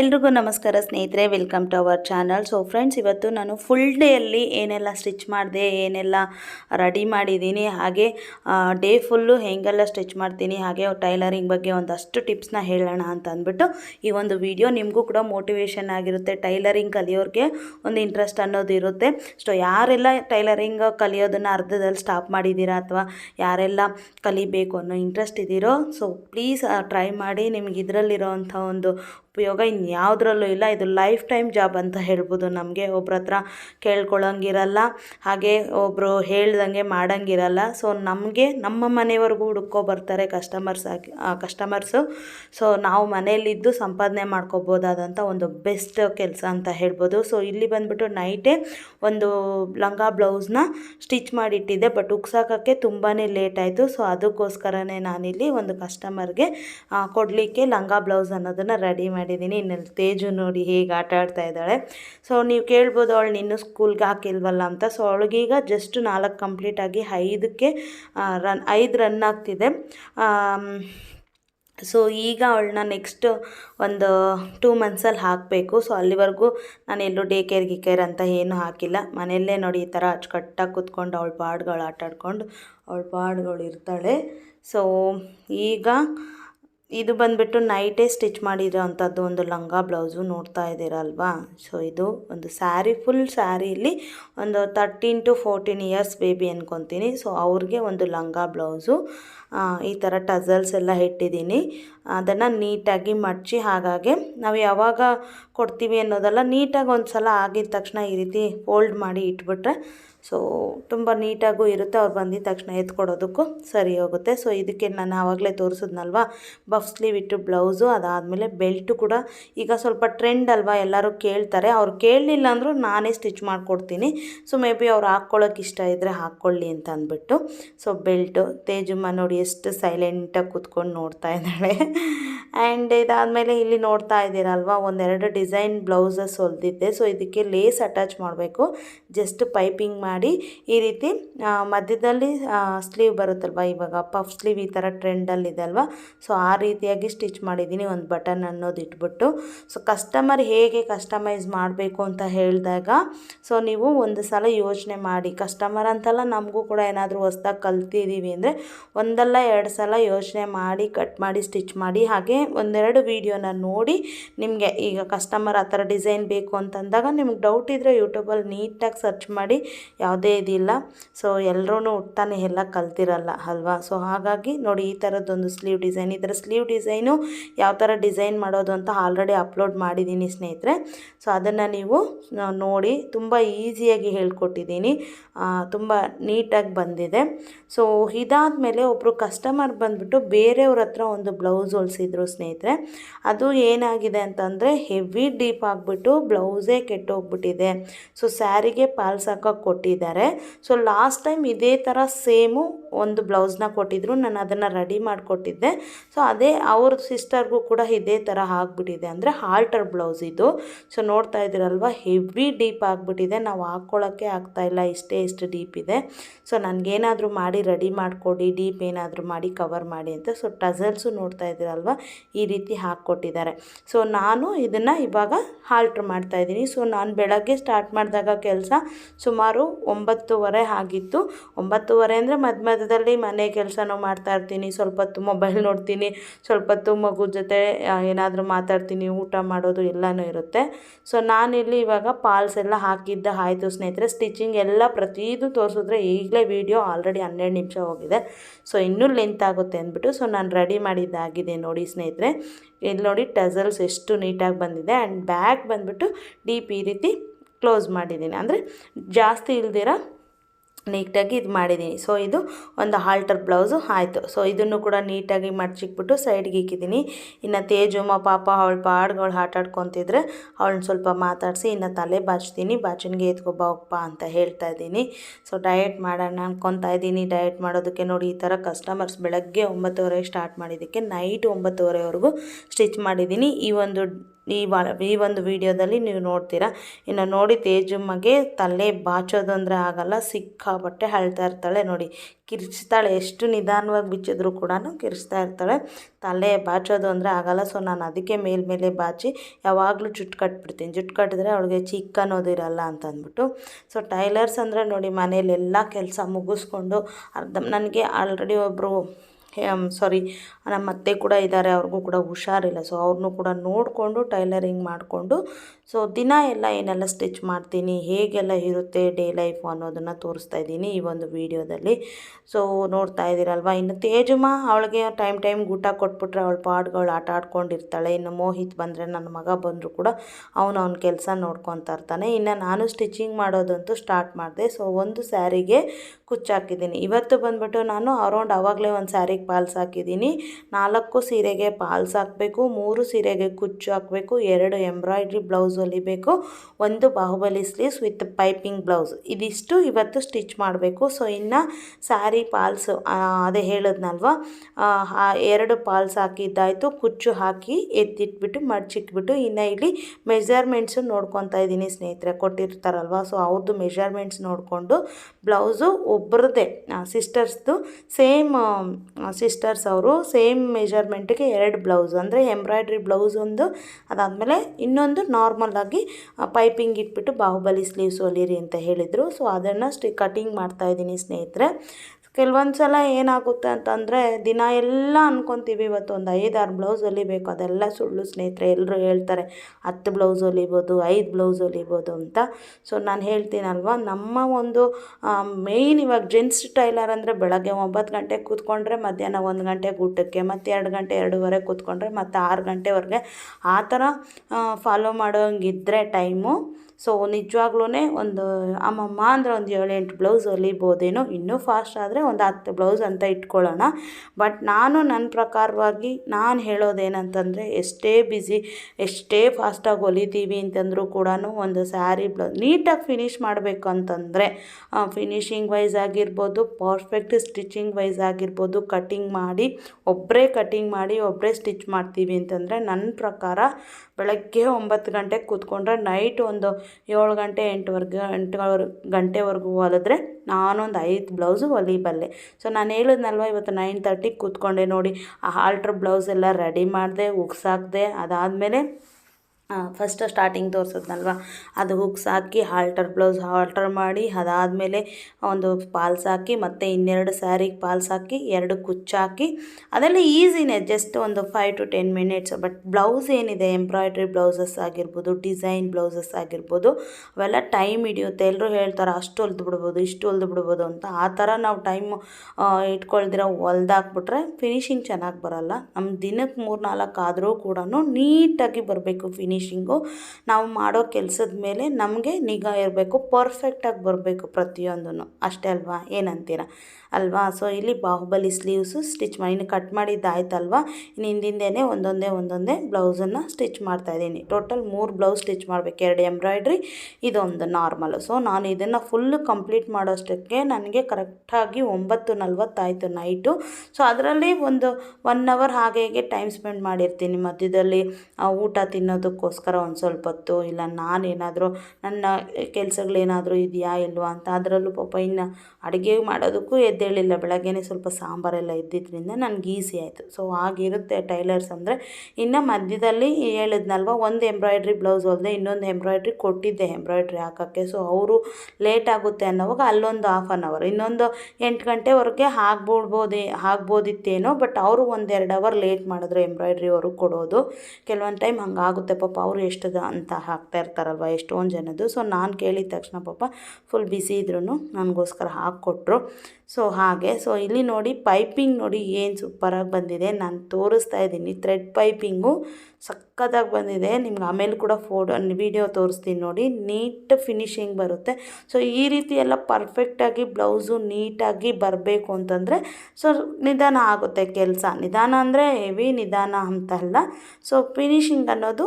ಎಲ್ರಿಗೂ ನಮಸ್ಕಾರ ಸ್ನೇಹಿತರೆ welcome to our channel so friends ಇವತ್ತು ನಾನು ಫುಲ್ ಡೇಯಲ್ಲಿ ಏನೆಲ್ಲ ಸ್ಟಿಚ್ ಮಾಡಿದೆ, ಏನೆಲ್ಲ ರೆಡಿ ಮಾಡಿದ್ದೀನಿ, ಹಾಗೆ ಡೇ ಫುಲ್ಲು ಹೇಗೆಲ್ಲ ಸ್ಟಿಚ್ ಮಾಡ್ತೀನಿ, ಹಾಗೆ ಟೈಲರಿಂಗ್ ಬಗ್ಗೆ ಒಂದಷ್ಟು ಟಿಪ್ಸ್ನ ಹೇಳೋಣ ಅಂತ ಅಂದ್ಬಿಟ್ಟು ಈ ಒಂದು ವಿಡಿಯೋ ನಿಮಗೂ ಕೂಡ ಮೋಟಿವೇಶನ್ ಆಗಿರುತ್ತೆ. ಟೈಲರಿಂಗ್ ಕಲಿಯೋರಿಗೆ ಒಂದು ಇಂಟ್ರೆಸ್ಟ್ ಅನ್ನೋದು ಇರುತ್ತೆ. ಸೊ ಯಾರೆಲ್ಲ ಟೈಲರಿಂಗ್ ಕಲಿಯೋದನ್ನು ಅರ್ಧದಲ್ಲಿ ಸ್ಟಾಪ್ ಮಾಡಿದ್ದೀರಾ ಅಥವಾ ಯಾರೆಲ್ಲ ಕಲಿಬೇಕು ಅನ್ನೋ ಇಂಟ್ರೆಸ್ಟ್ ಇದ್ದೀರೋ ಸೊ ಪ್ಲೀಸ್ ಟ್ರೈ ಮಾಡಿ ನಿಮ್ಗೆ ಇದರಲ್ಲಿರೋವಂಥ ಒಂದು ಉಪಯೋಗ ಇನ್ಯಾವುದ್ರಲ್ಲೂ ಇಲ್ಲ. ಇದು ಲೈಫ್ ಟೈಮ್ ಜಾಬ್ ಅಂತ ಹೇಳ್ಬೋದು. ನಮಗೆ ಒಬ್ರ ಹತ್ರ ಕೇಳ್ಕೊಳ್ಳೋಂಗಿರಲ್ಲ ಹಾಗೆ ಒಬ್ಬರು ಹೇಳ್ದಂಗೆ ಮಾಡೋಂಗಿರಲ್ಲ. ಸೊ ನಮಗೆ ನಮ್ಮ ಮನೆಯವರೆಗೂ ಹುಡುಕೋ ಬರ್ತಾರೆ ಕಸ್ಟಮರ್ಸ್ ಆಗಿ ಕಸ್ಟಮರ್ಸು ಸೊ ನಾವು ಮನೆಯಲ್ಲಿದ್ದು ಸಂಪಾದನೆ ಮಾಡ್ಕೋಬೋದಾದಂಥ ಒಂದು ಬೆಸ್ಟ್ ಕೆಲಸ ಅಂತ ಹೇಳ್ಬೋದು. ಸೊ ಇಲ್ಲಿ ಬಂದುಬಿಟ್ಟು ನೈಟೇ ಒಂದು ಲಂಗ ಬ್ಲೌಸ್ನ ಸ್ಟಿಚ್ ಮಾಡಿಟ್ಟಿದ್ದೆ ಬಟ್ ಉಗ್ಸಾಕಕ್ಕೆ ತುಂಬಾ ಲೇಟ್ ಆಯಿತು. ಸೊ ಅದಕ್ಕೋಸ್ಕರನೇ ನಾನಿಲ್ಲಿ ಒಂದು ಕಸ್ಟಮರ್ಗೆ ಕೊಡಲಿಕ್ಕೆ ಲಂಗ ಬ್ಲೌಸ್ ಅನ್ನೋದನ್ನು ರೆಡಿ ಮಾಡಿದ್ದೀನಿ. ಇನ್ನಲ್ಲಿ ತೇಜು ನೋಡಿ ಹೇಗೆ ಆಟ ಆಡ್ತಾ ಇದ್ದಾಳೆ. ಸೊ ನೀವು ಕೇಳ್ಬೋದು ಅವಳು ನಿನ್ನೂ ಸ್ಕೂಲ್ಗೆ ಹಾಕಿಲ್ವಲ್ಲ ಅಂತ. ಸೊ ಅವಳಿಗೀಗ ಜಸ್ಟ್ ನಾಲ್ಕು ಕಂಪ್ಲೀಟಾಗಿ ಐದಕ್ಕೆ ರನ್ ಐದು ರನ್ ಆಗ್ತಿದೆ. ಸೊ ಈಗ ಅವಳನ್ನ ನೆಕ್ಸ್ಟ್ ಒಂದು ಟೂ ಮಂತ್ಸಲ್ಲಿ ಹಾಕಬೇಕು. ಸೊ ಅಲ್ಲಿವರೆಗೂ ನಾನು ಎಲ್ಲೂ ಡೇ ಕೇರ್ ಗಿ ಕೇರ್ ಅಂತ ಏನೂ ಹಾಕಿಲ್ಲ. ಮನೆಯಲ್ಲೇ ನೋಡಿ ಈ ಥರ ಅಚ್ಚುಕಟ್ಟಾಗಿ ಕೂತ್ಕೊಂಡು ಅವಳ ಪಾಡ್ಗಳು ಆಟಾಡ್ಕೊಂಡು ಅವಳ ಪಾಡ್ಗಳು ಇರ್ತಾಳೆ. ಸೊ ಈಗ ಇದು ಬಂದುಬಿಟ್ಟು ನೈಟೇ ಸ್ಟಿಚ್ ಮಾಡಿರೋ ಅಂಥದ್ದು ಒಂದು ಲಂಗ ಬ್ಲೌಸು ನೋಡ್ತಾ ಇದ್ದೀರಲ್ವಾ? ಸೊ ಇದು ಒಂದು ಸ್ಯಾರಿ ಫುಲ್ ಸ್ಯಾರಿಲಿ ಒಂದು thirteen to fourteen years baby ಅಂದ್ಕೊತೀನಿ so ಅವ್ರಿಗೆ ಒಂದು ಲಂಗ ಬ್ಲೌಸು ಈ ಥರ ಟಸಲ್ಸ್ ಎಲ್ಲ ಇಟ್ಟಿದ್ದೀನಿ. ಅದನ್ನು ನೀಟಾಗಿ ಮಡಚಿ, ಹಾಗಾಗಿ ನಾವು ಯಾವಾಗ ಕೊಡ್ತೀವಿ ಅನ್ನೋದೆಲ್ಲ ನೀಟಾಗಿ ಒಂದು ಸಲ ಆಗಿದ ತಕ್ಷಣ ಈ ರೀತಿ ಫೋಲ್ಡ್ ಮಾಡಿ ಇಟ್ಬಿಟ್ರೆ ಸೊ ತುಂಬ ನೀಟಾಗೂ ಇರುತ್ತೆ. ಅವ್ರು ಬಂದಿದ ತಕ್ಷಣ ಎತ್ಕೊಡೋದಕ್ಕೂ ಸರಿ ಹೋಗುತ್ತೆ. ಸೊ ಇದಕ್ಕೆ ನಾನು ಆವಾಗಲೇ ತೋರಿಸಿದ್ನಲ್ವ? ಬಫ್ ಸ್ಲೀವ್ ಇಟ್ಟು ಬ್ಲೌಸು ಅದಾದಮೇಲೆ ಬೆಲ್ಟು ಕೂಡ. ಈಗ ಸ್ವಲ್ಪ ಟ್ರೆಂಡ್ ಅಲ್ವಾ? ಎಲ್ಲರೂ ಕೇಳ್ತಾರೆ. ಅವ್ರು ಕೇಳಲಿಲ್ಲ ಅಂದರೂ ನಾನೇ ಸ್ಟಿಚ್ ಮಾಡಿಕೊಡ್ತೀನಿ. ಸೊ ಮೇ ಬಿ ಅವ್ರು ಹಾಕ್ಕೊಳ್ಳೋಕೆ ಇಷ್ಟ ಇದ್ದರೆ ಹಾಕ್ಕೊಳ್ಳಿ ಅಂತ ಅಂದ್ಬಿಟ್ಟು. ಸೊ ಬೆಲ್ಟು ತೇಜಮ್ಮ ನೋಡಿ ಎಷ್ಟು ಸೈಲೆಂಟಾಗಿ ಕೂತ್ಕೊಂಡು ನೋಡ್ತಾ ಇದ್ದಾಳೆ. ಆ್ಯಂಡ್ ಇದಾದಮೇಲೆ ಇಲ್ಲಿ ನೋಡ್ತಾ ಇದ್ದೀರಲ್ವ? ಒಂದೆರಡು ಡಿಸೈನ್ ಬ್ಲೌಸಸ್ ಹೊಲ್ದಿದ್ದೆ. ಸೊ ಇದಕ್ಕೆ ಲೇಸ್ ಅಟ್ಯಾಚ್ ಮಾಡಬೇಕು. ಜಸ್ಟ್ ಪೈಪಿಂಗ್ ಮಾಡಿ ಈ ರೀತಿ ಮಧ್ಯದಲ್ಲಿ ಸ್ಲೀವ್ ಬರುತ್ತಲ್ವ ಇವಾಗ? ಪಫ್ ಸ್ಲೀವ್ ಈ ಥರ ಟ್ರೆಂಡಲ್ಲಿದೆ ಅಲ್ವಾ? ಸೊ ಆ ರೀತಿಯಾಗಿ ಸ್ಟಿಚ್ ಮಾಡಿದ್ದೀನಿ ಒಂದು ಬಟನ್ ಅನ್ನೋದು ಇಟ್ಬಿಟ್ಟು. ಸೊ ಕಸ್ಟಮರ್ ಹೇಗೆ ಕಸ್ಟಮೈಸ್ ಮಾಡಬೇಕು ಅಂತ ಹೇಳಿದಾಗ ಸೊ ನೀವು ಒಂದು ಸಲ ಯೋಚನೆ ಮಾಡಿ. ಕಸ್ಟಮರ್ ಅಂತಲ್ಲ ನಮಗೂ ಕೂಡ ಏನಾದರೂ ಹೊಸ್ದಾಗಿ ಕಲ್ತಿದ್ದೀವಿ ಅಂದರೆ ಒಂದಲ್ಲ ಎರಡು ಸಲ ಯೋಚನೆ ಮಾಡಿ ಕಟ್ ಮಾಡಿ ಸ್ಟಿಚ್ ಮಾಡಿ, ಹಾಗೆ ಒಂದೆರಡು ವೀಡಿಯೋನ ನೋಡಿ ನಿಮಗೆ ಈಗ ಕಸ್ಟಮರ್ ಆ ಥರ ಡಿಸೈನ್ ಬೇಕು ಅಂತಂದಾಗ ನಿಮ್ಗೆ ಡೌಟ್ ಇದ್ದರೆ ಯೂಟ್ಯೂಬಲ್ಲಿ ನೀಟಾಗಿ ಸರ್ಚ್ ಮಾಡಿ ಯಾವುದೇ ಇದಿಲ್ಲ. ಸೊ ಎಲ್ಲರೂ ಹುಟ್ಟಾನೆ ಎಲ್ಲ ಕಲ್ತಿರಲ್ಲ ಅಲ್ವಾ? ಸೊ ಹಾಗಾಗಿ ನೋಡಿ ಈ ಥರದ್ದೊಂದು ಸ್ಲೀವ್ ಡಿಸೈನ್ ಈ ಥರ ಸ್ಲೀವ್ ಡಿಸೈನು ಯಾವ ಥರ ಡಿಸೈನ್ ಮಾಡೋದು ಅಂತ ಆಲ್ರೆಡಿ ಅಪ್ಲೋಡ್ ಮಾಡಿದ್ದೀನಿ ಸ್ನೇಹಿತರೆ. ಸೊ ಅದನ್ನು ನೀವು ನೋಡಿ ತುಂಬ ಈಸಿಯಾಗಿ ಹೇಳ್ಕೊಟ್ಟಿದ್ದೀನಿ. ತುಂಬ ನೀಟಾಗಿ ಬಂದಿದೆ. ಸೊ ಇದಾದಮೇಲೆ ಒಬ್ಬರು ಕಸ್ಟಮರ್ ಬಂದುಬಿಟ್ಟು ಬೇರೆಯವ್ರ ಹತ್ರ ಒಂದು ಬ್ಲೌಸ್ ಹೊಲಿಸಿದ್ರು ಸ್ನೇಹಿತರೆ. ಅದು ಏನಾಗಿದೆ ಅಂತಂದರೆ ಹೆವಿ ಡೀಪ್ ಆಗಿಬಿಟ್ಟು ಬ್ಲೌಸೇ ಕೆಟ್ಟೋಗ್ಬಿಟ್ಟಿದೆ. ಸೊ ಸ್ಯಾರಿಗೆ ಪಾಲ್ಸ್ ಹಾಕೋಕೆ ಕೊಟ್ಟಿದ್ದಾರೆ ಸೊ ಲಾಸ್ಟ್ ಟೈಮ್ ಇದೇ ಥರ ಸೇಮು ಒಂದು ಬ್ಲೌಸ್ನ ಕೊಟ್ಟಿದ್ರು. ನಾನು ಅದನ್ನು ರೆಡಿ ಮಾಡಿಕೊಟ್ಟಿದ್ದೆ. ಸೊ ಅದೇ ಅವ್ರ ಸಿಸ್ಟರ್ಗೂ ಕೂಡ ಇದೇ ಥರ ಆಗಿಬಿಟ್ಟಿದೆ. ಅಂದರೆ ಹಾಲ್ಟರ್ ಬ್ಲೌಸ್ ಇದು. ಸೊ ನೋಡ್ತಾ ಇದ್ದೀರಲ್ವ? ಹೆವಿ ಡೀಪ್ ಆಗಿಬಿಟ್ಟಿದೆ. ನಾವು ಹಾಕ್ಕೊಳ್ಳೋಕ್ಕೆ ಆಗ್ತಾಯಿಲ್ಲ ಇಷ್ಟೇ ಇಷ್ಟು ಡೀಪ್ ಇದೆ. ಸೊ ನನಗೇನಾದರೂ ಮಾಡಿ ರೆಡಿ ಮಾಡಿಕೊಡಿ. ಡೀಪ್ ಏನಾದರೂ ಮಾಡಿ ಕವರ್ ಮಾಡಿ ಅಂತ. ಸೊ ಟಸಲ್ಸು ನೋಡ್ತಾ ಇದ್ದೀರಲ್ವ? ಈ ರೀತಿ ಹಾಕ್ಕೊಟ್ಟಿದ್ದಾರೆ. ಸೊ ನಾನು ಇದನ್ನು ಇವಾಗ ಹಾಲ್ಟ್ರ್ ಮಾಡ್ತಾಯಿದ್ದೀನಿ ಸೊ ನಾನು ಬೆಳಗ್ಗೆ ಸ್ಟಾರ್ಟ್ ಮಾಡಿದಾಗ ಕೆಲಸ ಸುಮಾರು ಒಂಬತ್ತುವರೆ ಆಗಿತ್ತು. ಒಂಬತ್ತುವರೆ ಅಂದರೆ ಮಧ್ಯ ಮಧ್ಯದಲ್ಲಿ ಮನೆ ಕೆಲಸನೂ ಮಾಡ್ತಾ ಇರ್ತೀನಿ. ಸ್ವಲ್ಪ ಹೊತ್ತು ಮೊಬೈಲ್ ನೋಡ್ತೀನಿ. ಸ್ವಲ್ಪ ಹೊತ್ತು ಮಗು ಜೊತೆ ಏನಾದರೂ ಮಾತಾಡ್ತೀನಿ. ಊಟ ಮಾಡೋದು ಎಲ್ಲನೂ ಇರುತ್ತೆ. ಸೊ ನಾನಿಲ್ಲಿ ಇವಾಗ ಪಾಲ್ಸ್ ಎಲ್ಲ ಹಾಕಿದ್ದ. ಆಯಿತು ಸ್ನೇಹಿತರೆ ಸ್ಟಿಚಿಂಗ್ ಎಲ್ಲ ಪ್ರತಿದು ತೋರಿಸಿದ್ರೆ ಈಗಲೇ ವಿಡಿಯೋ ಆಲ್ರೆಡಿ ಹನ್ನೆರಡು ನಿಮಿಷ ಹೋಗಿದೆ. ಸೊ ಇನ್ನೂ ಲೆಂತ್ ಆಗುತ್ತೆ ಅಂದ್ಬಿಟ್ಟು ಸೊ ನಾನು ರೆಡಿ ಮಾಡಿದ್ದಾಗಿದೆ ನೋಡಿ ಸ್ನೇಹಿತರೆ. ಇಲ್ಲಿ ನೋಡಿ ಟಸಲ್ಸ್ ಎಷ್ಟು ನೀಟಾಗಿ ಬಂದಿದೆ. ಆ್ಯಂಡ್ ಬ್ಯಾಗ್ ಬಂದುಬಿಟ್ಟು ಡೀಪ್ ಈ ರೀತಿ ಕ್ಲೋಸ್ ಮಾಡಿದ್ದೀನಿ. ಅಂದರೆ ಜಾಸ್ತಿ ಇಲ್ದಿರ ನೀಟಾಗಿ ಇದು ಮಾಡಿದ್ದೀನಿ. ಸೊ ಇದು ಒಂದು ಹಾಲ್ಟರ್ ಬ್ಲೌಸು ಆಯಿತು. ಸೊ ಇದನ್ನು ಕೂಡ ನೀಟಾಗಿ ಮಡ್ಚಿಕ್ಬಿಟ್ಟು ಸೈಡ್ಗೆ ಇಕ್ಕಿದ್ದೀನಿ. ಇನ್ನು ತೇಜುಮ್ಮ ಪಾಪ, ಅವಳ ಪಾಡ್ಗಳು ಆಟಾಡ್ಕೊತಿದ್ರೆ ಅವಳನ್ನ ಸ್ವಲ್ಪ ಮಾತಾಡಿಸಿ ಇನ್ನು ತಲೆ ಬಾಚ್ತೀನಿ. ಬಾಚನ್ಗೆ ಹೋಗಪ್ಪ ಅಂತ ಹೇಳ್ತಾ ಇದ್ದೀನಿ. ಸೊ ಡಯಟ್ ಮಾಡೋಣ ಅನ್ಕೊತಾ ಇದ್ದೀನಿ. ಡಯಟ್ ಮಾಡೋದಕ್ಕೆ ನೋಡಿ ಈ ಥರ ಕಸ್ಟಮರ್ಸ್ ಬೆಳಗ್ಗೆ ಒಂಬತ್ತುವರೆಗೆ ಸ್ಟಾರ್ಟ್ ಮಾಡಿದ್ದಕ್ಕೆ ನೈಟ್ ಒಂಬತ್ತುವರೆವರೆಗೂ ಸ್ಟಿಚ್ ಮಾಡಿದ್ದೀನಿ. ಈ ಒಂದು ಈ ವಾ ಈ ಒಂದು ವಿಡಿಯೋದಲ್ಲಿ ನೀವು ನೋಡ್ತೀರಾ. ಇನ್ನು ನೋಡಿ, ತೇಜಮ್ಮಗೆ ತಲೆ ಬಾಚೋದು ಅಂದರೆ ಆಗಲ್ಲ ಸಿಕ್ಕಾಬಟ್ಟೆ ಅಳ್ತಾ ಇರ್ತಾಳೆ ನೋಡಿ. ಕಿರ್ಚ್ತಾಳೆ, ಎಷ್ಟು ನಿಧಾನವಾಗಿ ಬಿಚ್ಚಿದ್ರೂ ಕೂಡ ಕಿರ್ಚ್ತಾ ಇರ್ತಾಳೆ. ತಲೆ ಬಾಚೋದು ಅಂದರೆ ಆಗಲ್ಲ ಸೊ ನಾನು ಅದಕ್ಕೆ ಮೇಲ್ಮೇಲೆ ಬಾಚಿ, ಯಾವಾಗಲೂ ಜುಟ್ಟು ಕಟ್ಬಿಡ್ತೀನಿ. ಜುಟ್ಟು ಕಟ್ಟಿದ್ರೆ ಅವಳಿಗೆ ಚಿಕ್ಕ ಅನ್ನೋದು ಇರಲ್ಲ ಅಂತ ಅಂದ್ಬಿಟ್ಟು ಸೊ ಟೈಲರ್ಸ್ ಅಂದರೆ ನೋಡಿ ಮನೆಯಲ್ಲೆಲ್ಲ ಕೆಲಸ ಮುಗಿಸ್ಕೊಂಡು ಅರ್ಧ, ನನಗೆ ಆಲ್ರೆಡಿ ಒಬ್ಬರು ಸಾರಿ ನಮ್ಮ ಅತ್ತೆ ಕೂಡ ಇದ್ದಾರೆ ಅವ್ರಿಗೂ ಕೂಡ ಹುಷಾರಿಲ್ಲ. ಸೊ ಅವ್ರನ್ನೂ ಕೂಡ ನೋಡಿಕೊಂಡು ಟೈಲರಿಂಗ್ ಮಾಡಿಕೊಂಡು ಸೊ ದಿನ ಎಲ್ಲ ಏನೆಲ್ಲ ಸ್ಟಿಚ್ ಮಾಡ್ತೀನಿ, ಹೇಗೆಲ್ಲ ಇರುತ್ತೆ ಡೇ ಲೈಫು ಅನ್ನೋದನ್ನು ತೋರಿಸ್ತಾ ಇದ್ದೀನಿ ಈ ಒಂದು ವಿಡಿಯೋದಲ್ಲಿ. ಸೊ ನೋಡ್ತಾ ಇದ್ದೀರಲ್ವ? ಇನ್ನು ತೇಜುಮ ಅವಳಿಗೆ ಟೈಮ್ ಟೈಮ್ ಊಟ ಕೊಟ್ಬಿಟ್ರೆ ಅವಳು ಪಾಡ್ಗಳು ಆಟ ಆಡ್ಕೊಂಡಿರ್ತಾಳೆ. ಇನ್ನು ಮೋಹಿತ್ ಬಂದರೆ ನನ್ನ ಮಗ ಬಂದರೂ ಕೂಡ ಅವನು ಅವನ ಕೆಲಸ ನೋಡ್ಕೊತಾ ಇರ್ತಾನೆ. ಇನ್ನು ನಾನು ಸ್ಟಿಚಿಂಗ್ ಮಾಡೋದಂತೂ ಸ್ಟಾರ್ಟ್ ಮಾಡಿದೆ. ಸೊ ಒಂದು ಸ್ಯಾರಿಗೆ ಕುಚ್ಚಾಕಿದ್ದೀನಿ ಇವತ್ತು ಬಂದ್ಬಿಟ್ಟು ನಾನು ಅರೌಂಡ್ ಆವಾಗಲೇ ಒಂದು ಸ್ಯಾರಿಗೆ ಪಾಲ್ಸ್ ಹಾಕಿದ್ದೀನಿ. ನಾಲ್ಕು ಸೀರೆಗೆ ಪಾಲ್ಸ್ ಹಾಕಬೇಕು, ಮೂರು ಸೀರೆಗೆ ಕುಚ್ಚು ಹಾಕಬೇಕು, ಎರಡು ಎಂಬ್ರಾಯ್ಡ್ರಿ ಬ್ಲೌಸ್ ಹೊಲಿಬೇಕು ಒಂದು Baahubali sleeves with piping blouse ಇದಿಷ್ಟು ಇವತ್ತು ಸ್ಟಿಚ್ ಮಾಡಬೇಕು. ಸೊ ಇನ್ನು ಸ್ಯಾರಿ ಪಾಲ್ಸು ಅದೇ ಹೇಳಿದ್ನಲ್ವ? ಎರಡು ಪಾಲ್ಸ್ ಹಾಕಿದ್ದಾಯಿತು. ಕುಚ್ಚು ಹಾಕಿ ಎತ್ತಿಟ್ಬಿಟ್ಟು, ಮಡ್ಚಿಟ್ಬಿಟ್ಟು, ಇನ್ನು ಇಲ್ಲಿ ಮೆಜರ್ಮೆಂಟ್ಸು ನೋಡ್ಕೊತಾ ಇದ್ದೀನಿ ಸ್ನೇಹಿತರೆ. ಕೊಟ್ಟಿರ್ತಾರಲ್ವ? ಸೊ ಅವ್ರದ್ದು ಮೆಜರ್ಮೆಂಟ್ಸ್ ನೋಡಿಕೊಂಡು ಬ್ಲೌಸು ಒಬ್ಬರದೇ ಸಿಸ್ಟರ್ಸ್ದು ಸೇಮ್ ಸಿಸ್ಟರ್ಸ್ ಅವರು ಸೇಮ್ ಮೆಜರ್ಮೆಂಟಿಗೆ ಎರಡು ಬ್ಲೌಸ್ ಅಂದರೆ ಎಂಬ್ರಾಯ್ಡ್ರಿ ಬ್ಲೌಸ್ ಒಂದು, ಅದಾದಮೇಲೆ ಇನ್ನೊಂದು ನಾರ್ಮಲಾಗಿ ಪೈಪಿಂಗ್ ಇಟ್ಬಿಟ್ಟು ಬಾಹುಬಲಿ ಸ್ಲೀವ್ಸ್ ಹೊಲಿರಿ ಅಂತ ಹೇಳಿದರು. ಸೊ ಅದನ್ನು ಸ್ಟಿ ಕಟಿಂಗ್ ಮಾಡ್ತಾಯಿದ್ದೀನಿ ಸ್ನೇಹಿತರೆ. ಕೆಲವೊಂದು ಸಲ ಏನಾಗುತ್ತೆ ಅಂತಂದರೆ ದಿನ ಎಲ್ಲ ಅಂದ್ಕೊತೀವಿ ಇವತ್ತು ಒಂದು ಐದಾರು ಬ್ಲೌಸ್ ಹೊಲಿಬೇಕು, ಅದೆಲ್ಲ ಸುಳ್ಳು ಸ್ನೇಹಿತರೆ ಎಲ್ಲರೂ ಹೇಳ್ತಾರೆ, ಹತ್ತು ಬ್ಲೌಸ್ ಹೊಲಿಬೋದು, ಐದು ಬ್ಲೌಸ್ ಹೊಲಿಬೋದು ಅಂತ. ಸೊ ನಾನು ಹೇಳ್ತೀನಲ್ವ, ನಮ್ಮ ಒಂದು ಮೇಯ್ನ್ ಇವಾಗ ಜೆಂಟ್ಸ್ ಟೈಲರ್ ಅಂದರೆ ಬೆಳಗ್ಗೆ ಒಂಬತ್ತು ಗಂಟೆಗೆ ಕೂತ್ಕೊಂಡ್ರೆ ಮಧ್ಯಾಹ್ನ ಒಂದು ಗಂಟೆ ಊಟಕ್ಕೆ, ಮತ್ತು ಎರಡು ಗಂಟೆ ಎರಡೂವರೆ ಕೂತ್ಕೊಂಡ್ರೆ ಮತ್ತು ಆರು ಗಂಟೆವರೆಗೆ ಆ ಥರ ಫಾಲೋ ಮಾಡೋಂಗಿದ್ರೆ ಟೈಮು ಸೊ ನಿಜವಾಗ್ಲೂ ಒಂದು ಅಮ್ಮಮ್ಮ ಅಂದರೆ ಒಂದು ಏಳು ಎಂಟು ಬ್ಲೌಸ್ ಹೊಲಿಬೋದೇನೋ ಇನ್ನೂ ಫಾಸ್ಟ್ ಆದರೆ ಒಂದು ಹತ್ತು ಬ್ಲೌಸ್ ಅಂತ ಇಟ್ಕೊಳ್ಳೋಣ. ಬಟ್ ನಾನು ನನ್ನ ಪ್ರಕಾರವಾಗಿ, ನಾನು ಹೇಳೋದೇನಂತಂದರೆ ಎಷ್ಟೇ ಬ್ಯುಸಿ ಎಷ್ಟೇ ಫಾಸ್ಟಾಗಿ ಹೊಲಿತೀವಿ ಅಂತಂದರೂ ಕೂಡ ಒಂದು ಸ್ಯಾರಿ ಬ್ಲೌಸ್ ನೀಟಾಗಿ ಫಿನಿಶ್ ಮಾಡಬೇಕು ಅಂತಂದರೆ ಫಿನಿಷಿಂಗ್ ವೈಸ್ ಆಗಿರ್ಬೋದು ಪರ್ಫೆಕ್ಟ್ ಸ್ಟಿಚಿಂಗ್ ವೈಸ್ ಆಗಿರ್ಬೋದು ಕಟಿಂಗ್ ಮಾಡಿ ಒಬ್ಬರೇ ಕಟಿಂಗ್ ಮಾಡಿ ಒಬ್ಬರೇ ಸ್ಟಿಚ್ ಮಾಡ್ತೀವಿ ಅಂತಂದರೆ ನನ್ನ ಪ್ರಕಾರ ಬೆಳಗ್ಗೆ ಒಂಬತ್ತು ಗಂಟೆಗೆ ಕೂತ್ಕೊಂಡ್ರೆ ನೈಟ್ ಒಂದು ಏಳು ಗಂಟೆ ಎಂಟುವರೆಗೆ ಎಂಟು ಗಂಟೆವರೆಗೂ ಹೊಲಿದ್ರೆ ನಾನೊಂದು ಐದು ಬ್ಲೌಸು ಹೊಲಿಬಲ್ಲೆ. ಸೊ ನಾನು ಹೇಳಿದ್ನಲ್ವ, ಇವತ್ತು ನೈನ್ ತರ್ಟಿಗೆ ಕೂತ್ಕೊಂಡೆ ನೋಡಿ, ಆ ಹಾಲ್ಟ್ರ್ ಬ್ಲೌಸೆಲ್ಲ ರೆಡಿ ಮಾಡಿದೆ, ಉಗ್ಸಾಕ್ದೆ, ಅದಾದಮೇಲೆ ಫಸ್ಟ್ ಸ್ಟಾರ್ಟಿಂಗ್ ತೋರಿಸಿದ್ನಲ್ವ ಅದು ಹುಕ್ಸ್ ಹಾಕಿ ಹಾಲ್ಟರ್ ಬ್ಲೌಸ್ ಹಾಲ್ಟರ್ ಮಾಡಿ, ಅದಾದಮೇಲೆ ಒಂದು ಪಾಲ್ಸ್ ಹಾಕಿ, ಮತ್ತು ಇನ್ನೆರಡು ಸ್ಯಾರಿಗೆ ಪಾಲ್ಸ್ ಹಾಕಿ, ಎರಡು ಕುಚ್ಚು ಹಾಕಿ, ಅದೆಲ್ಲ ಈಸಿನೇ ಜಸ್ಟ್ ಒಂದು five to ten minutes but blouse ಏನಿದೆ? ಎಂಬ್ರಾಯ್ಡ್ರಿ ಬ್ಲೌಸಸ್ ಆಗಿರ್ಬೋದು ಡಿಸೈನ್ ಬ್ಲೌಸಸ್ ಆಗಿರ್ಬೋದು, ಅವೆಲ್ಲ ಟೈಮ್ ಹಿಡಿಯುತ್ತೆ. ಎಲ್ಲರೂ ಹೇಳ್ತಾರೆ, ಅಷ್ಟು ಹೊಲ್ದು ಬಿಡ್ಬೋದು, ಇಷ್ಟು ಹೊಲ್ದು ಬಿಡ್ಬೋದು ಅಂತ. ಆ ಥರ ನಾವು ಟೈಮ್ ಇಟ್ಕೊಳ್ದಿರೋ ಹೊಲ್ದಾಕ್ಬಿಟ್ರೆ ಫಿನಿಶಿಂಗ್ ಚೆನ್ನಾಗಿ ಬರೋಲ್ಲ. ನಮ್ಮ ದಿನಕ್ಕೆ ಮೂರು ನಾಲ್ಕು ಆದರೂ ಕೂಡ ನೀಟಾಗಿ ಬರಬೇಕು ಫಿನಿಶ್ ಫಿನಿಷಿಂಗು ನಾವು ಮಾಡೋ ಕೆಲಸದ ಮೇಲೆ ನಮಗೆ ನಿಗಾ ಇರಬೇಕು ಪರ್ಫೆಕ್ಟಾಗಿ ಬರಬೇಕು ಪ್ರತಿಯೊಂದೂ ಅಷ್ಟೇ ಅಲ್ವಾ? ಏನಂತೀರ? ಅಲ್ವಾ? ಸೊ ಇಲ್ಲಿ ಬಾಹುಬಲಿ ಸ್ಲೀವ್ಸು ಸ್ಟಿಚ್ ಮಾಡಿ ಇನ್ನು ಕಟ್ ಮಾಡಿದ್ದಾಯ್ತಲ್ವಾ ಇನ್ನು ಹಿಂದಿಂದೇ ಒಂದೊಂದೇ ಒಂದೊಂದೇ ಬ್ಲೌಸನ್ನು ಸ್ಟಿಚ್ ಮಾಡ್ತಾ ಇದ್ದೀನಿ. ಟೋಟಲ್ ಮೂರು ಬ್ಲೌಸ್ ಸ್ಟಿಚ್ ಮಾಡಬೇಕು. ಎರಡು ಎಂಬ್ರಾಯ್ಡ್ರಿ ಇದೊಂದು ನಾರ್ಮಲ್ ಸೊ ನಾನು ಇದನ್ನು ಫುಲ್ಲು ಕಂಪ್ಲೀಟ್ ಮಾಡೋಷ್ಟಕ್ಕೆ ನನಗೆ ಕರೆಕ್ಟಾಗಿ ಒಂಬತ್ತು ನಲ್ವತ್ತಾಯಿತು ನೈಟು ಸೊ ಅದರಲ್ಲಿ ಒಂದು ಒನ್ ಅವರ್ ಹಾಗೆ ಹೀಗೆ ಟೈಮ್ ಸ್ಪೆಂಡ್ ಮಾಡಿರ್ತೀನಿ. ಮಧ್ಯದಲ್ಲಿ ಊಟ ತಿನ್ನೋದಕ್ಕೋಸ್ಕರ. ಒಂದು ಸ್ವಲ್ಪ ಹೊತ್ತು ಇಲ್ಲ, ನಾನೇನಾದರೂ ನನ್ನ ಕೆಲಸಗಳೇನಾದರೂ ಇದೆಯಾ ಇಲ್ವಾ ಅಂತ ಅದರಲ್ಲೂ ಪಾಪ ಇನ್ನು ಅಡುಗೆ ಮಾಡೋದಕ್ಕೂ ಎದ್ದೇಳಿಲ್ಲ. ಬೆಳಗ್ಗೆನೇ ಸ್ವಲ್ಪ ಸಾಂಬಾರೆಲ್ಲ ಇದ್ದಿದ್ದರಿಂದ ನನಗೆ ಈಸಿ ಆಯಿತು. ಸೊ ಆಗಿರುತ್ತೆ ಟೈಲರ್ಸ್ ಅಂದರೆ. ಇನ್ನು ಮಧ್ಯದಲ್ಲಿ ಹೇಳಿದ್ನಲ್ವ, ಒಂದು ಎಂಬ್ರಾಯ್ಡ್ರಿ ಬ್ಲೌಸ್ ಹೊಲಿದೆ ಇನ್ನೊಂದು ಎಂಬ್ರಾಯ್ಡ್ರಿ ಕೊಟ್ಟಿದ್ದೆ, ಎಂಬ್ರಾಯ್ಡ್ರಿ ಹಾಕೋಕ್ಕೆ. ಸೊ ಅವರು ಲೇಟ್ ಆಗುತ್ತೆ ಅನ್ನೋವಾಗ ಅಲ್ಲೊಂದು ಹಾಫ್ ಆನ್ ಅವರ್ ಇನ್ನೊಂದು ಎಂಟು ಗಂಟೆವರೆಗೆ ಆಗ್ಬಿಡ್ಬೋದೇ ಆಗ್ಬೋದಿತ್ತೇನೋ ಬಟ್ ಅವರು ಒಂದೆರಡು ಅವರ್ ಲೇಟ್ ಮಾಡಿದ್ರು ಎಂಬ್ರಾಯ್ಡ್ರಿ ಅವರು ಕೊಡೋದು. ಕೆಲವೊಂದು ಟೈಮ್ ಹಂಗಾಗುತ್ತೆ ಪಾಪ. ಅವರು ಎಷ್ಟದ ಅಂತ ಹಾಕ್ತಾ ಇರ್ತಾರಲ್ವ ಎಷ್ಟೊಂದು ಜನದ್ದು. ಸೊ ನಾನು ಕೇಳಿದ ತಕ್ಷಣ ಪಾಪ ಫುಲ್ ಬಿಸಿ ಇದ್ರೂ ನನಗೋಸ್ಕರ ಹಾಕ್ಕೊಟ್ರು. ಸೊ ಹಾಗೆ ಸೊ ಇಲ್ಲಿ ನೋಡಿ ಪೈಪಿಂಗ್ ನೋಡಿ ಏನು ಸೂಪರಾಗಿ ಬಂದಿದೆ. ನಾನು ತೋರಿಸ್ತಾ ಇದ್ದೀನಿ ಥ್ರೆಡ್ ಪೈಪಿಂಗು ಸಕ್ಕತ್ತಾಗಿ ಬಂದಿದೆ. ನಿಮ್ಗೆ ಆಮೇಲೆ ಕೂಡ ಫೋಟೋ ವಿಡಿಯೋ ತೋರಿಸ್ತೀನಿ ನೋಡಿ. ನೀಟ್ ಫಿನಿಶಿಂಗ್ ಬರುತ್ತೆ. ಸೊ ಈ ರೀತಿ ಎಲ್ಲ ಪರ್ಫೆಕ್ಟಾಗಿ ಬ್ಲೌಸು ನೀಟಾಗಿ ಬರಬೇಕು ಅಂತಂದರೆ ಸೊ ನಿಧಾನ ಆಗುತ್ತೆ ಕೆಲಸ. ನಿಧಾನ ಅಂದರೆ ಹೆವಿ ನಿಧಾನ ಅಂತ ಅಲ್ಲ. ಸೊ ಫಿನಿಶಿಂಗ್ ಅನ್ನೋದು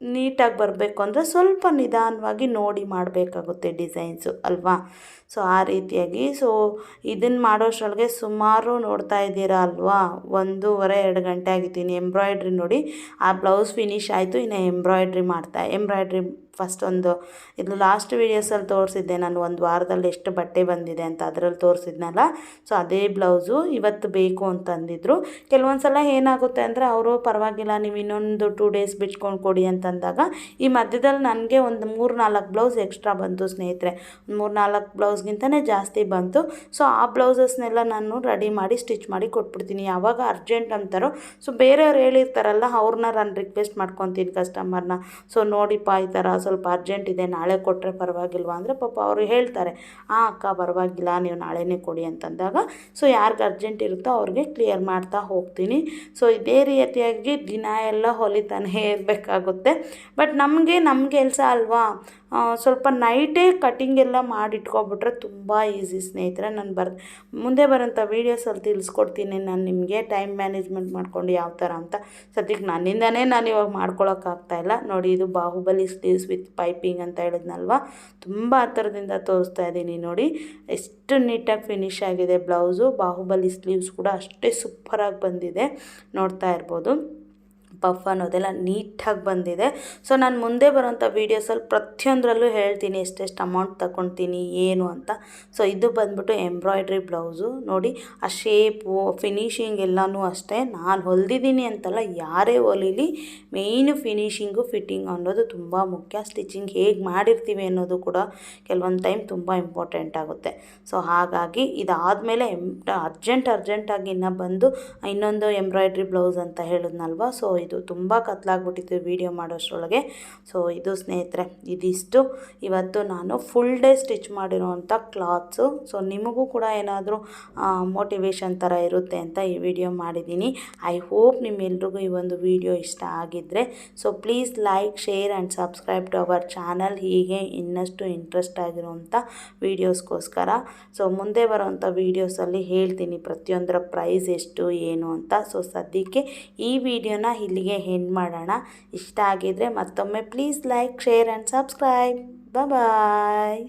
ನೀಟಾಗಿ ಬರಬೇಕು ಅಂದರೆ ಸ್ವಲ್ಪ ನಿಧಾನವಾಗಿ ನೋಡಿ ಮಾಡಬೇಕಾಗುತ್ತೆ ಡಿಸೈನ್ಸು ಅಲ್ವಾ? ಸೊ, ಆ ರೀತಿಯಾಗಿ ಸೊ, ಇದನ್ನು ಮಾಡೋಷ್ಟರೊಳಗೆ ಸುಮಾರು ನೋಡ್ತಾ ಇದ್ದೀರಾ ಅಲ್ವಾ? ಒಂದೂವರೆ, ಎರಡು ಗಂಟೆ ಆಗಿದ್ದೀನಿ. ಎಂಬ್ರಾಯ್ಡ್ರಿ ನೋಡಿ. ಆ ಬ್ಲೌಸ್ ಫಿನಿಶ್ ಆಯಿತು, ಇನ್ನು ಎಂಬ್ರಾಯ್ಡ್ರಿ ಮಾಡ್ತಾ ಎಂಬ್ರಾಯ್ಡ್ರಿ ಫಸ್ಟ್ ಒಂದು ಇದು ಲಾಸ್ಟ್ ವೀಡಿಯೋಸಲ್ಲಿ ತೋರಿಸಿದ್ದೆ ನಾನು, ಒಂದು ವಾರದಲ್ಲಿ ಎಷ್ಟು ಬಟ್ಟೆ ಬಂದಿದೆ ಅಂತ ಅದರಲ್ಲಿ ತೋರಿಸಿದ್ನಲ್ಲ. ಸೊ ಅದೇ ಬ್ಲೌಸು ಇವತ್ತು ಬೇಕು ಅಂತಂದಿದ್ರು ಕೆಲವೊಂದು ಸಲ ಏನಾಗುತ್ತೆ ಅಂದರೆ, ಅವರು ಪರವಾಗಿಲ್ಲ, ನೀವು ಇನ್ನೊಂದು ಟೂ ಡೇಸ್ ಬಿಟ್ಕೊಂಡು ಕೊಡಿ ಅಂತಂದಾಗ ಈ ಮಧ್ಯದಲ್ಲಿ ನನಗೆ ಒಂದು ಮೂರು ನಾಲ್ಕು ಬ್ಲೌಸ್ ಎಕ್ಸ್ಟ್ರಾ ಬಂತು ಸ್ನೇಹಿತರೆ. ಒಂದು ಮೂರು ನಾಲ್ಕು ಬ್ಲೌಸ್ಗಿಂತಲೇ ಜಾಸ್ತಿ ಬಂತು. ಸೊ ಆ ಬ್ಲೌಸಸ್ನೆಲ್ಲ ನಾನು ರೆಡಿ ಮಾಡಿ ಸ್ಟಿಚ್ ಮಾಡಿ ಕೊಟ್ಬಿಡ್ತೀನಿ. ಯಾವಾಗ ಅರ್ಜೆಂಟ್ ಅಂತಾರೋ ಸೊ ಬೇರೆಯವ್ರು ಹೇಳಿರ್ತಾರಲ್ಲ, ಅವ್ರನ್ನ ನಾನು ರಿಕ್ವೆಸ್ಟ್ ಮಾಡ್ಕೊತೀನಿ ಕಸ್ಟಮರ್ನ ಸೊ ನೋಡಿಪ್ಪ ಈ ಥರ ಸ್ವಲ್ಪ ಅರ್ಜೆಂಟ್ ಇದೆ, ನಾಳೆ ಕೊಟ್ಟರೆ ಪರವಾಗಿಲ್ವ ಅಂದರೆ ಪಾಪ ಅವರು ಹೇಳ್ತಾರೆ, ಆ ಅಕ್ಕ ಪರವಾಗಿಲ್ಲ, ನೀವು ನಾಳೆನೇ ಕೊಡಿ ಅಂತಂದಾಗ ಸೊ ಯಾರಿಗೆ ಅರ್ಜೆಂಟ್ ಇರುತ್ತೋ ಅವ್ರಿಗೆ ಕ್ಲಿಯರ್ ಮಾಡ್ತಾ ಹೋಗ್ತೀನಿ. ಸೊ ಇದೇ ರೀತಿಯಾಗಿ ದಿನ ಎಲ್ಲ ಹೊಲಿತಾನೆ ಇರಬೇಕಾಗುತ್ತೆ. ಬಟ್ ನಮಗೆ ನಮ್ಮ ಕೆಲಸ ಅಲ್ವಾ? ಸ್ವಲ್ಪ ನೈಟೇ ಕಟಿಂಗ್ ಎಲ್ಲ ಮಾಡಿಟ್ಕೊಬಿಟ್ರೆ ತುಂಬ ಈಸಿ ಸ್ನೇಹಿತರೆ ನಾನು ಬರ್, ಮುಂದೆ ಬರೋಂಥ ವೀಡಿಯೋಸಲ್ಲಿ ತಿಳಿಸ್ಕೊಡ್ತೀನಿ. ನಾನು ನಿಮಗೆ ಟೈಮ್ ಮ್ಯಾನೇಜ್ಮೆಂಟ್ ಮಾಡ್ಕೊಂಡು ಯಾವ ಥರ ಅಂತ. ಸದ್ಯಕ್ಕೆ ನನ್ನಿಂದನೇ ನಾನು ಇವಾಗ ಮಾಡ್ಕೊಳೋಕ್ಕಾಗ್ತಾಯಿಲ್ಲ ನೋಡಿ, ಇದು ಬಾಹುಬಲಿ ಸ್ಲೀವ್ಸ್ ವಿತ್ ಪೈಪಿಂಗ್ ಅಂತ ಹೇಳಿದ್ನಲ್ವ? ತುಂಬ ಹತ್ತಿರದಿಂದ ತೋರಿಸ್ತಾ ಇದ್ದೀನಿ ನೋಡಿ. ಎಷ್ಟು ನೀಟಾಗಿ ಫಿನಿಶ್ ಆಗಿದೆ ಬ್ಲೌಸು ಬಾಹುಬಲಿ ಸ್ಲೀವ್ಸ್ ಕೂಡ ಅಷ್ಟೇ ಸೂಪರಾಗಿ ಬಂದಿದೆ. ನೋಡ್ತಾ ಇರ್ಬೋದು. ಪಫ್ ಅನ್ನೋದೆಲ್ಲ ನೀಟಾಗಿ ಬಂದಿದೆ. ಸೊ ನಾನು ಮುಂದೆ ಬರೋಂಥ ವೀಡಿಯೋಸಲ್ಲಿ ಪ್ರತಿಯೊಂದರಲ್ಲೂ ಹೇಳ್ತೀನಿ ಎಷ್ಟೆಷ್ಟು ಅಮೌಂಟ್ ತಗೊಳ್ತೀನಿ ಏನು ಅಂತ. ಸೊ ಇದು ಬಂದ್ಬಿಟ್ಟು ಎಂಬ್ರಾಯ್ಡ್ರಿ ಬ್ಲೌಸು ನೋಡಿ, ಆ ಶೇಪು ಫಿನಿಶಿಂಗ್ ಎಲ್ಲನೂ ಅಷ್ಟೇ. ನಾನು ಹೊಲಿದಿದ್ದೀನಿ ಅಂತಲ್ಲ, ಯಾರೇ ಹೊಲೀಲಿ ಮೇಯ್ನು ಫಿನಿಷಿಂಗು ಫಿಟ್ಟಿಂಗ್ ಅನ್ನೋದು ತುಂಬ ಮುಖ್ಯ. ಸ್ಟಿಚಿಂಗ್ ಹೇಗೆ ಮಾಡಿರ್ತೀವಿ ಅನ್ನೋದು ಕೂಡ ಕೆಲವೊಂದು ಟೈಮ್ ತುಂಬ ಇಂಪಾರ್ಟೆಂಟ್ ಆಗುತ್ತೆ. ಸೊ ಹಾಗಾಗಿ ಇದಾದಮೇಲೆ ಎಂ ಅರ್ಜೆಂಟ್ ಅರ್ಜೆಂಟಾಗಿ ಇನ್ನೂ ಬಂದು ಇನ್ನೊಂದು ಎಂಬ್ರಾಯ್ಡ್ರಿ ಬ್ಲೌಸ್ ಅಂತ ಹೇಳಿದ್ನಲ್ವ? ಸೊ ಇದು ತುಂಬ ಕತ್ಲಾಗ್ಬಿಟ್ಟಿತ್ತು ವೀಡಿಯೋ ಮಾಡೋಷ್ಟರೊಳಗೆ. ಸೊ ಇದು ಸ್ನೇಹಿತರೆ, ಇದಿಷ್ಟು. ಇವತ್ತು ನಾನು ಫುಲ್ ಡೇ ಸ್ಟಿಚ್ ಮಾಡಿರೋವಂಥ ಕ್ಲಾತ್ಸು ಸೊ ನಿಮಗೂ ಕೂಡ ಏನಾದರೂ ಮೋಟಿವೇಶನ್ ಥರ ಇರುತ್ತೆ ಅಂತ ಈ ವಿಡಿಯೋ ಮಾಡಿದ್ದೀನಿ. ಐ ಹೋಪ್ ನಿಮ್ಮೆಲ್ರಿಗೂ ಈ ಒಂದು ವಿಡಿಯೋ ಇಷ್ಟ ಆಗಿದ್ದರೆ so please like share and subscribe to our channel ಹೀಗೆ ಇನ್ನಷ್ಟು ಇಂಟ್ರೆಸ್ಟ್ ಆಗಿರುವಂಥ ವೀಡಿಯೋಸ್ಗೋಸ್ಕರ ಸೊ ಮುಂದೆ ಬರೋವಂಥ ವೀಡಿಯೋಸಲ್ಲಿ ಹೇಳ್ತೀನಿ ಪ್ರತಿಯೊಂದರ ಪ್ರೈಸ್ ಎಷ್ಟು, ಏನು ಅಂತ. ಸೊ ಸದ್ಯಕ್ಕೆ ಈ ವಿಡಿಯೋನ ಇಲ್ಲಿಗೆ ಹೆಂಡ್ ಮಾಡೋಣ. ಇಷ್ಟ ಆಗಿದ್ದರೆ ಮತ್ತೊಮ್ಮೆ please like share and subscribe bye